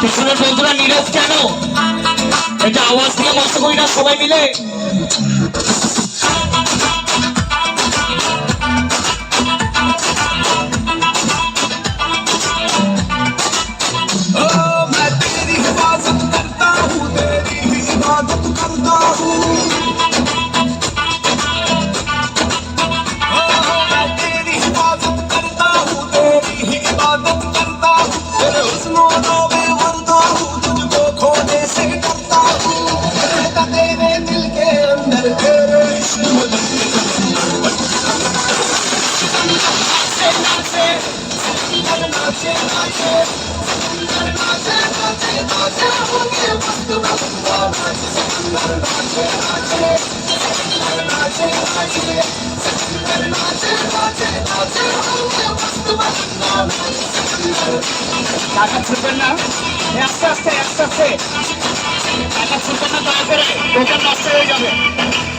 পিছনের বন্ধুরা নীরব কেন? এটা আওয়াজ দিয়ে মস্ত করি না সবাই মিলে? টাকা ছুটবেন না। আস্তে আস্তে আস্তে আস্তে। টাকা ছুটবেন না, দয়া করে। দোকান নষ্ট হয়ে যাবে।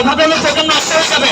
এভাবে লোক প্রজন্ম নষ্ট হয়ে যাবে